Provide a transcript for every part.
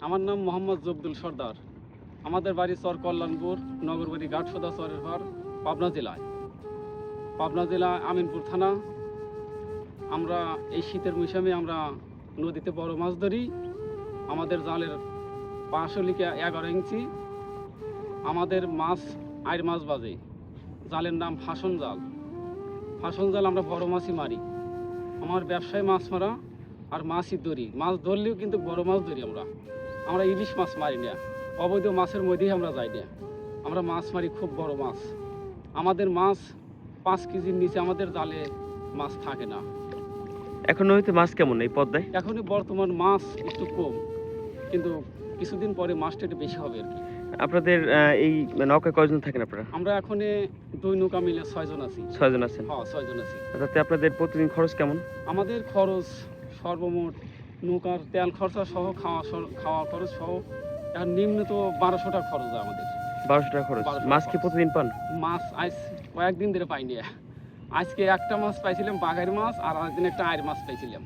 আমার নাম মোহাম্মদ জব্দুল সর্দার। আমাদের বাড়ি চর কল্যাণপুর, নগরবাড়ি ঘাটসোদা চরের ঘর, পাবনা জেলায়। পাবনা জেলা আমিনপুর থানা। আমরা এই শীতের মৌসুমে আমরা নদীতে বড় মাছ ধরি। আমাদের জালের পাঁচশোলিকে এগারো ইঞ্চি। আমাদের মাছ আইর মাছ বাজে। জালের নাম ফাসন জাল। ফাসন জাল আমরা বড় মাছই মারি। আমার ব্যবসায় মাছ মারা আর মাছই ধরি। মাছ ধরলেও কিন্তু বড় মাছ ধরি আমরা। আমরা ইলিশ মাছ মারি না। অবৈধ মাছের মধ্যেই আমরা যাই না। আমরা মাছ মারি খুব বড় মাছ। আমাদের মাছ পাঁচ কেজির নিচে আমাদের জালে মাছ থাকে না। এখন নদীতে মাছ কেমন? এই পদ্মায়? এখনই বর্তমান মাছ একটু কম। কিন্তু কিছুদিন পরে মাছটা একটু বেশি হবে আর কি। আপনাদের এই নৌকায় কয়জন থাকেন আপনারা? আমরা এখন দুই নৌকা মিলে ছয়জন আছি। ছয়জন আছেন। হ্যাঁ ছয়জন আছি। তাতে আপনাদের প্রতিদিন খরচ কেমন? আমাদের খরচ সর্বমোট নৌকার তেল খরচা সহ খাওয়া খাওয়া খরচ সহ এখন নিম্ন তো বারোশো টাকা খরচ আমাদের। বারোশো টাকা খরচ? মাছ কি প্রতিদিন পান? মাছ আজ কয়েকদিন ধরে পাইনি। আজকে একটা মাছ পাইছিলাম বাঘের মাছ আর আরেকদিন একটা আয়ের মাছ পাইছিলাম।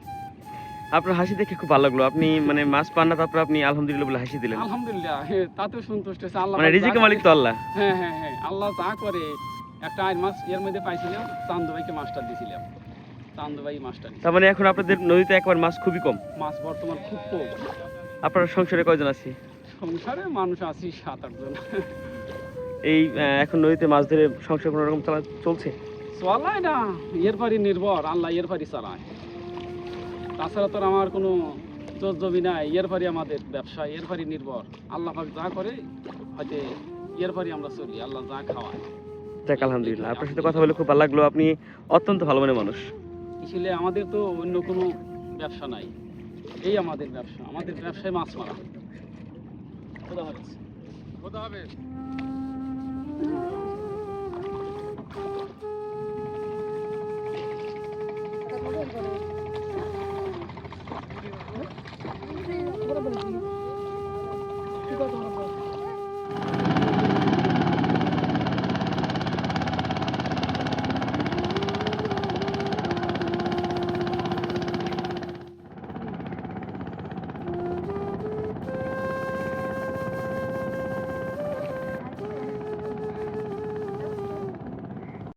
আপনার হাসি দেখে খুব ভালো লাগল। আপনি মানে মাছ পান না তারপর আপনি আলহামদুলিল্লাহ বলে হাসি দিলেন। আলহামদুলিল্লাহ হ্যাঁ, তাতেও সন্তুষ্ট হয়েছে। আল্লাহ মানে রিজিকের করে- মালিক তো আল্লাহ। হ্যাঁ হ্যাঁ হ্যাঁ। আল্লাহ যা করে একটা আয়ের মাছ এর মধ্যে পাইছিলাম চান্দুভাইকে মাছটা দিয়েছিলাম মাছটা। তার মানে এখন আপনাদের নদীতে একবার মাছ খুবই কম? মাছ বর্তমান খুব কম। আপনার সংসারে কয়জন আছে? সংসারে মানুষ আছি সাত আটজন এই এখন নদীতে মাছ ধরে সংসার কোনো রকম চালা চলছে? চলায় না এর পারি নির্ভর আল্লাহ এর পারি চালায়। তাছাড়া তো আমার কোনো জোর জমি নাই এর পারি আমাদের ব্যবসা এর পারি নির্ভর। আল্লাহ পাক যা করে হয়তো এর পারি আমরা চলি আল্লাহ যা খাওয়ায়। যাক আলহামদুলিল্লাহ। আপনার সাথে কথা বলে খুব ভালো লাগল। আপনি অত্যন্ত ভালো মনের মানুষ। আসলে আমাদের তো অন্য কোনো ব্যবসা নাই। এই আমাদের ব্যবসা। আমাদের ব্যবসায় মাছ মারা। খোদা হাফেজ।